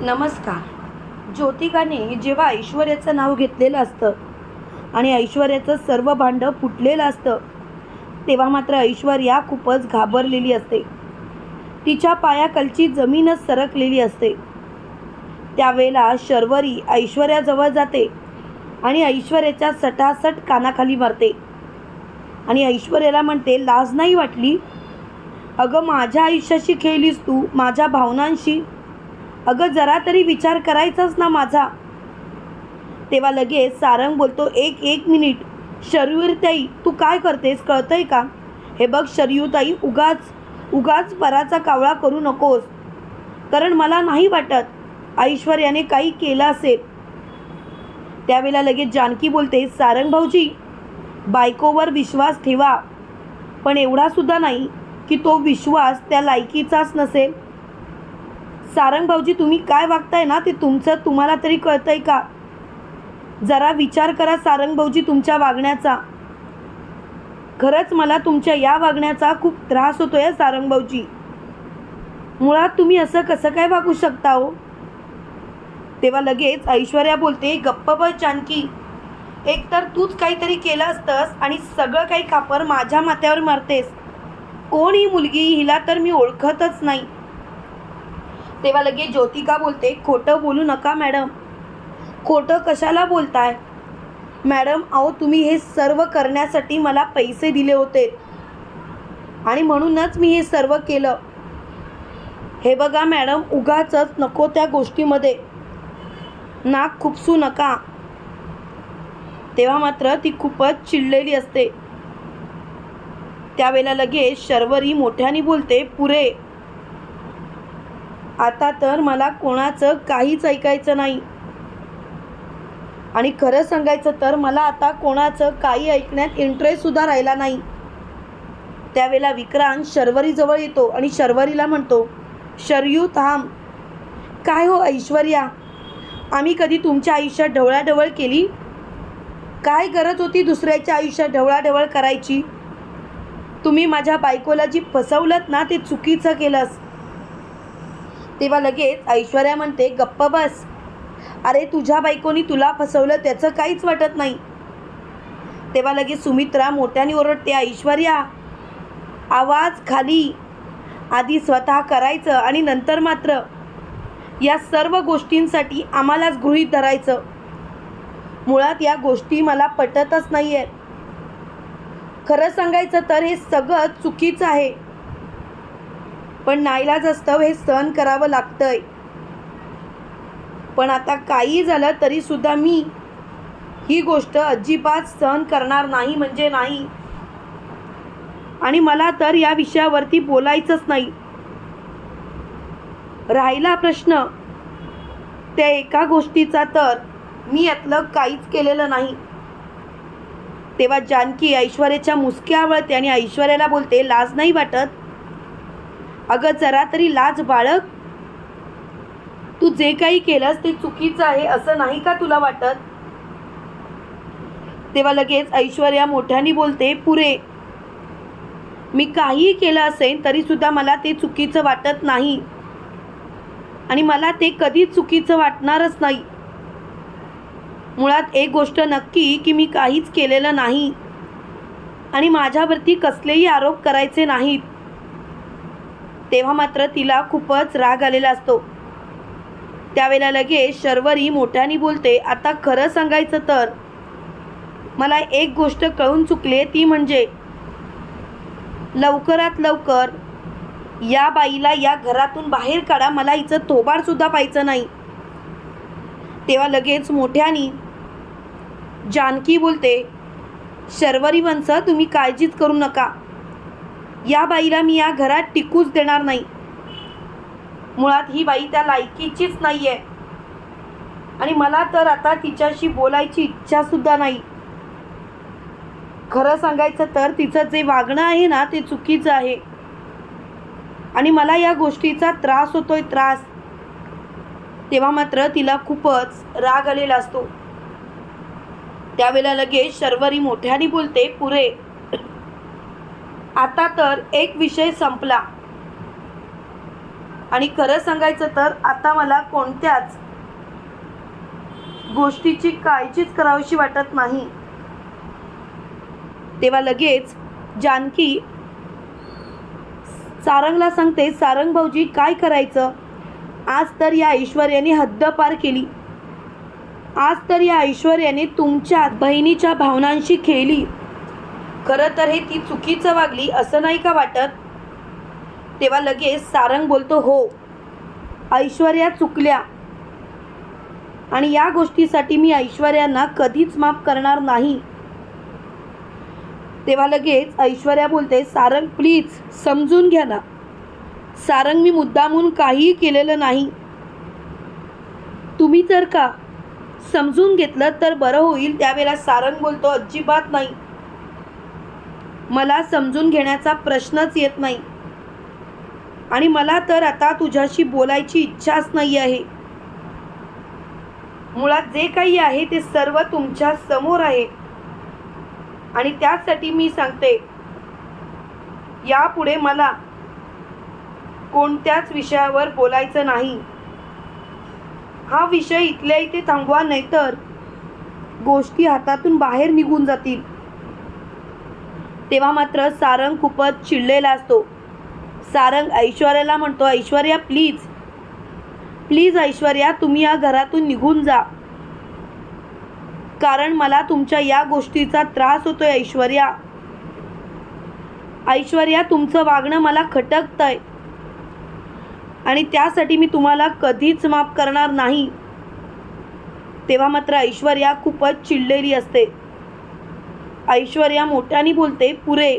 नमस्कार. ज्योतिकाने जेव्हा ऐश्वर्याचं नाव घेतलेलं असतं आणि ऐश्वर्याचं सर्व भांडं फुटलेलं असतं तेव्हा मात्र ऐश्वर्या खूपच घाबरलेली असते. तिच्या पायाखालची जमीनच सरकलेली असते. त्यावेळेला शर्वरी ऐश्वर्याजवळ जाते आणि ऐश्वर्याच्या सटासट कानाखाली मारते. आणि ऐश्वर्याला म्हणते लाज नाही वाटली? अगं माझ्या आयुष्याशी खेळलीस तू माझ्या भावनांशी? अगं जरा तरी विचार करायचाच ना माझा. तेव्हा लगेच सारंग बोलतो एक एक मिनिट. शरयूरताई तू काय करतेस? कळतंय का? हे बघ शरयूताई उगाच उगाच पराचा कावळा करू नकोस. कारण मला नाही वाटत ऐश्वर्याने काही केलं असेल. त्यावेळेला लगेच जानकी बोलते सारंग भाऊजी बायकोवर विश्वास ठेवा. पण एवढा सुद्धा नाही की तो विश्वास त्या लायकीचाच नसेल. सारंग भाऊजी तुम्ही काय वागताय ना ते तुमचं तुम्हाला तरी कळतंय का? जरा विचार करा सारंग भाऊजी तुमच्या वागण्याचा. खरंच मला तुमच्या या वागण्याचा खूप त्रास होतोय आहे सारंग भाऊजी मुळात तुम्ही असं कसं काय वागू शकता हो? तेव्हा लगेच ऐश्वर्या बोलते गप्प ब जानकी. एकतर तूच काहीतरी केलं असतंस आणि सगळं काही खापर माझ्या माथ्यावर मारतेस. कोण ही मुलगी हिला तर मी ओळखतच नाही. तेव्हा लगेच ज्योतिका बोलते? खोटं बोलू नका मॅडम. खोटं कशाला बोलताय? मॅडम अहो तुम्ही हे सर्व करण्यासाठी मला पैसे दिले होते. आणि म्हणूनच मी हे सर्व केलं. हे बघा मॅडम उगाचच नको त्या गोष्टीमध्ये. नाक खुपसू नका. तेव्हा मात्र ती खूपच चिडलेली असते. त्यावेळेला लगेच शर्वरी मोठ्याने बोलते पुरे आता तर मला कोणाचं काहीच ऐकायचं नाही. आणि खरं सांगायचं तर मला आता कोणाचं काही ऐकण्यात इंटरेस्टसुद्धा राहिला नाही. त्यावेळेला विक्रांत शर्वरीजवळ येतो आणि शर्वरीला म्हणतो शरयू थांब. काय हो ऐश्वर्या? आम्ही कधी तुमच्या आयुष्यात ढवळाढवळ केली? काय गरज होती दुसऱ्याच्या आयुष्यात ढवळाढवळ करायची? तुम्ही माझ्या बायकोला जी फसवलत ना ते चुकीचं केलंस. तेव्हा लगेच ऐश्वर्या म्हणते गप्प बस. अरे तुझ्या बायकोनी तुला फसवलं त्याचं काहीच वाटत नाही. तेव्हा लगेच सुमित्रा मोठ्याने ओरडते ऐश्वर्या आवाज खाली. आधी स्वतः करायचं आणि नंतर मात्र. या सर्व गोष्टींसाठी आम्हालाच गृहीत धरायचं. मुळात या गोष्टी मला पटतच नाही आहेत खरं सांगायचं तर हे सगळं चुकीचं आहे. पण नाईलाज असतं हे सहन करावं लागतंय. पण आता काही झालं तरी सुद्धा मी ही गोष्ट अजिबात सहन करणार नाही म्हणजे नाही. आणि मला तर या विषयावरती बोलायचंच नाही. राहिला प्रश्न त्या एका गोष्टीचा तर मी यातलं काहीच केलेलं नाही. तेव्हा जानकी ऐश्वर्याच्या मुसक्या आवळते आणि ऐश्वर्याला बोलते लाज नाही वाटत? अगं जरा तरी लाज बाळग. तू जे काही केलंस ते चुकीचं आहे असं नाही का तुला वाटत? तेव्हा लगेच ऐश्वर्या मोठ्याने बोलते पुरे मी काहीही केलं असेल तरी सुद्धा मला ते चुकीचं वाटत नाही. आणि मला ते कधीच चुकीचं वाटणारच नाही. मुळात एक गोष्ट नक्की की मी काहीच केलेलं नाही. आणि माझ्यावरती कसलेही आरोप करायचे नाहीत. तेव्हा मात्र तिला खूपच राग आलेला असतो. त्यावेळेला लगेच शर्वरी मोठ्याने बोलते आता खरं सांगायचं तर मला एक गोष्ट कळून चुकली ती म्हणजे लवकरात लवकर या बाईला या घरातून बाहेर काढा मला हिचं थोबाडसुद्धा पाहायचं नाही. तेव्हा लगेच मोठ्याने जानकी बोलते शर्वरी वंश तुम्ही काळजीच करू नका. या बाईला मी या घरात टिकूच देणार नाही. मुळात ही बाई त्या लायकीचीच नाही आहे आणि मला तर आता तिच्याशी बोलायची इच्छासुद्धा नाही. खरं सांगायचं तर तिचं जे वागणं आहे ना ते चुकीचं आहे. आणि मला या गोष्टीचा त्रास होतोय त्रास. तेव्हा मात्र तिला खूपच राग आलेला असतो. त्यावेळेला लगेच शर्वरी मोठ्याने बोलते पुरे आता तर एक विषय संपला. आणि खरं सांगायचं तर आता मला कोणत्याच गोष्टीची काळजीच करावीशी वाटत नाही. तेव्हा लगेच जानकी सारंगला सांगते सारंग भाऊजी काय करायचं? आज तर या ऐश्वर्याने हद्द पार केली. आज तर या ऐश्वर्याने तुमच्या बहिणीच्या भावनांशी खेळली. खरं तर हे ती चुकीचं वागली असं नाही का वाटत? तेव्हा लगेच सारंग बोलतो हो ऐश्वर्या चुकल्या. आणि या गोष्टीसाठी मी ऐश्वर्यांना कधीच माफ करणार नाही. तेव्हा लगेच ऐश्वर्या बोलते सारंग प्लीज समजून घ्या ना. सारंग मी मुद्दामून काहीही केलेलं नाही. तुम्ही जर का समजून घेतलं तर बरं होईल. त्यावेळेला सारंग बोलतो अजिबात नाही. मला समजून घेण्याचा प्रश्नच येत नाही. आणि मला तर आता तुझ्याशी बोलायची इच्छाच नाही आहे. मुळात जे काही आहे ते सर्व तुमच्यासमोर आहे. आणि त्यासाठी मी सांगते यापुढे मला कोणत्याच विषयावर बोलायचं नाही. हा विषय इथल्या इथे थांबवा नाहीतर गोष्टी हातातून बाहेर निघून जातील. तेव्हा मात्र सारंग खूपच चिडलेला असतो. सारंग ऐश्वर्याला म्हणतो ऐश्वर्या प्लीज प्लीज ऐश्वर्या तुम्ही या घरातून निघून जा. कारण मला तुमच्या या गोष्टीचा त्रास होतोय ऐश्वर्या. ऐश्वर्या तुमचं वागणं मला खटकतंय. आणि त्यासाठी मी तुम्हाला कधीच माफ करणार नाही. तेव्हा मात्र ऐश्वर्या खूपच चिडलेली असते. ऐश्वर्या मोठ्याने बोलते पुरे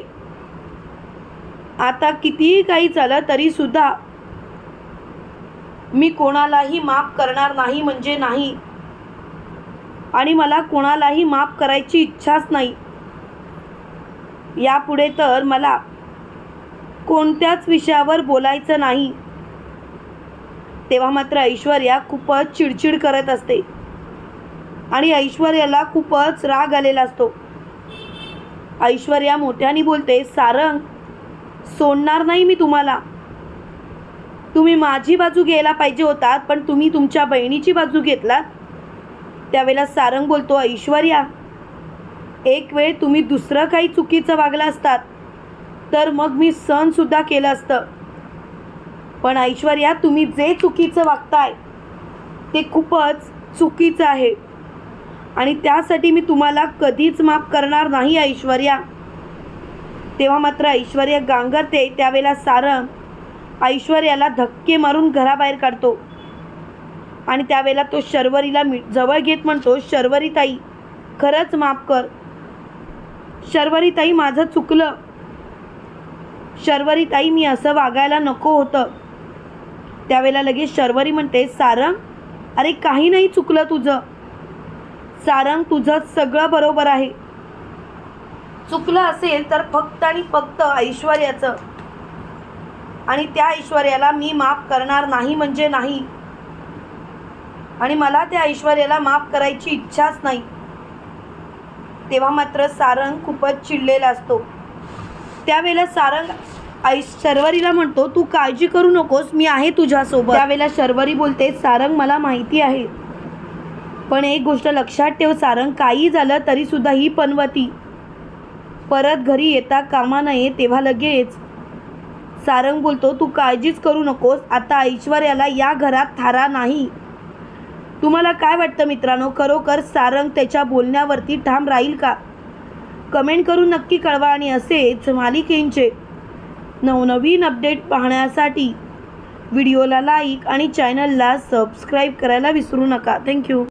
आता कितीही काही झालं तरी सुद्धा मी कोणालाही माफ करणार नाही म्हणजे नाही. आणि मला कोणालाही माफ करायची इच्छाच नाही. यापुढे तर मला कोणत्याच विषयावर बोलायचं नाही. तेव्हा मात्र ऐश्वर्या खूपच चिडचिड करत असते. आणि ऐश्वर्याला खूपच राग आलेला असतो. ऐश्वर्या मोठ्याने बोलते सारंग सोडणार नाही मी तुम्हाला. तुम्ही माझी बाजू घ्यायला पाहिजे होतात पण तुम्ही तुमच्या बहिणीची बाजू घेतलात. त्यावेळेला सारंग बोलतो ऐश्वर्या एक वेळ तुम्ही दुसरं काही चुकीचं वागलं असतात तर मग मी सणसुद्धा केलं असतं. पण ऐश्वर्या तुम्ही जे चुकीचं वागताय ते खूपच चुकीचं आहे. आणि त्यासाठी मी तुम्हाला कधीच माफ करणार नाही ऐश्वर्या. तेव्हा मात्र ऐश्वर्या गांगरते त्यावेळेला सारंग ऐश्वर्याला धक्के मारून घराबाहेर काढतो. आणि त्यावेळेला तो शर्वरीला मी जवळ घेत म्हणतो शर्वरी ताई खरंच माफ कर. शर्वरी ताई माझं चुकलं. शर्वरी ताई मी असं वागायला नको होतं. त्यावेळेला लगेच शर्वरी म्हणते सारंग अरे काही नाही चुकलं तुझं. सारंग तुझं सगळं बरोबर आहे. चुकलं असेल तर फक्त आणि फक्त ऐश्वर्याचं. आणि त्या ऐश्वर्याला मी माफ करणार नाही म्हणजे नाही. आणि मला त्या ऐश्वर्याला माफ करायची इच्छाच नाही. तेव्हा मात्र सारंग खूपच चिडलेला असतो. त्यावेळेला सारंग आई शर्वरीला म्हणतो तू काळजी करू नकोस मी आहे तुझ्यासोबत. त्यावेळेला शर्वरी बोलते सारंग मला माहिती आहे पण एक गोष्ट लक्षात ठेव सारंग. काही झालं तरी सुद्धा ही पनवती. परत घरी येता कामा नये तेव्हा लगेच. सारंग बोलतो तू काळजीच करू नकोस. आता ऐश्वर्याला या घरात थारा नाही. तुम्हाला काय वाटतं मित्रांनो? खरोखर सारंग त्याच्या बोलण्यावरती ठाम राहील का? कमेंट करून नक्की कळवा आणि असेच मालिकेंचे नवनवीन अपडेट पाहण्यासाठी व्हिडिओला लाईक आणि चॅनलला सबस्क्राईब करायला विसरू नका. थँक्यू.